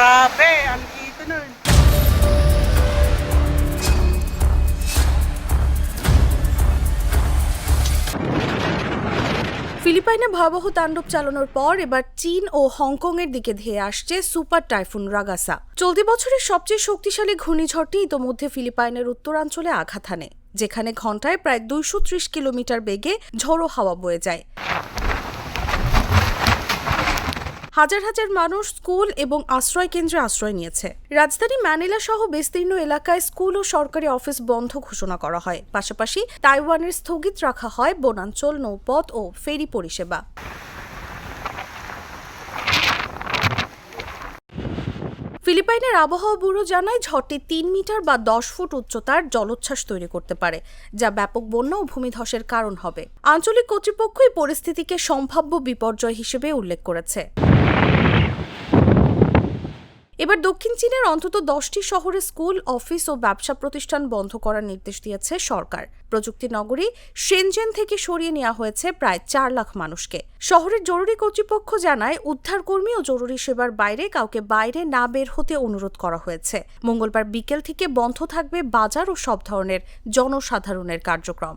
grabe, ang ito nun. ফিলিপাইনে ভয়াবহ তাণ্ডব চালানোর পর এবার চীন ও হংকংয়ের দিকে ধেয়ে আসছে সুপার টাইফুন রাগাসা চলতি বছরের সবচেয়ে শক্তিশালী ঘূর্ণিঝড়টি ইতোমধ্যে ফিলিপাইনের উত্তরাঞ্চলে আঘাত হানে যেখানে ঘন্টায় প্রায় দুইশো ত্রিশ কিলোমিটার বেগে ঝোড়ো হাওয়া বয়ে যায় হাজার হাজার মানুষ স্কুল এবং আশ্রয় কেন্দ্রে আশ্রয় নিয়েছে। রাজধানী ম্যানিলা সহ বিস্তীর্ণ এলাকায় স্কুল ও সরকারি অফিস বন্ধ ঘোষণা করা হয়। পাশাপাশি তাইওয়ানের স্থগিত রাখা হয় বনাঞ্চল, নৌপথ ও ফেরি পরিষেবা। ফিলিপাইনের আবহাওয়া ব্যুরো জানায় ঝড়টি তিন মিটার বা দশ ফুট উচ্চতার জলোচ্ছ্বাস তৈরি করতে পারে, যা ব্যাপক বন্যা ও ভূমিধসের কারণ হবে। আঞ্চলিক কর্তৃপক্ষ এই পরিস্থিতিকে সম্ভাব্য বিপর্যয় হিসেবে উল্লেখ করেছে। এবার দক্ষিণ চীনের অন্তত দশটি শহরে স্কুল, অফিস ও ব্যবসা প্রতিষ্ঠান বন্ধ করার নির্দেশ দিয়েছে সরকার। প্রযুক্তি নগরী সেনজেন থেকে সরিয়ে নেওয়া হয়েছে প্রায় চার লাখ মানুষকে। শহরের জরুরি কর্তৃপক্ষ জানায়, উদ্ধারকর্মী ও জরুরি সেবার বাইরে কাউকে বাইরে না বের হতে অনুরোধ করা হয়েছে। মঙ্গলবার বিকেল থেকে বন্ধ থাকবে বাজার ও সব ধরনের জনসাধারণের কার্যক্রম।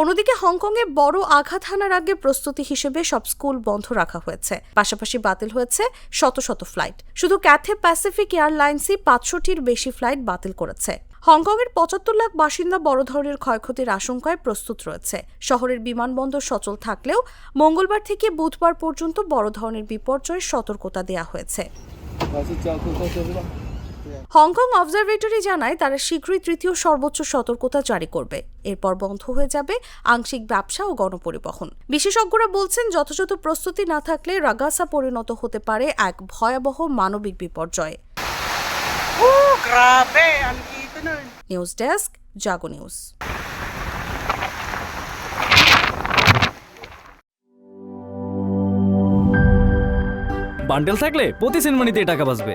অন্যদিকে হংকংয়ে বড় আঘাত হানার আগে প্রস্তুতি হিসেবে সব স্কুল বন্ধ রাখা হয়েছে। পাশাপাশি বাতিল হয়েছে শত শত ফ্লাইট। শুধু ক্যাথে প্যাসিফিক এয়ারলাইন্সই পাঁচশোটির বেশি ফ্লাইট বাতিল করেছে। হংকংয়ের পঁচাত্তর লাখ বাসিন্দা বড় ধরনের ক্ষয়ক্ষতির আশঙ্কায় প্রস্তুত রয়েছে। শহরের বিমানবন্দর সচল থাকলেও মঙ্গলবার থেকে বুধবার পর্যন্ত বড় ধরনের বিপর্যয়ের সতর্কতা দেওয়া হয়েছে। হংকং অবজারভেটরি জানায় তারা শীঘ্রই তৃতীয় সর্বোচ্চ সতর্কতা জারি করবে। এরপর বন্ধ হয়ে যাবে আংশিক ব্যবসা ও গণপরিবহন। বিশেষজ্ঞরা বলছেন যথাযথ প্রস্তুতি না থাকলে রাগাসা পরিণত হতে পারে এক ভয়াবহ মানবিক বিপর্যয়ে. News desk Jago news. Bundle থাকলে প্রতি সেনমানিতে টাকা বাঁচবে।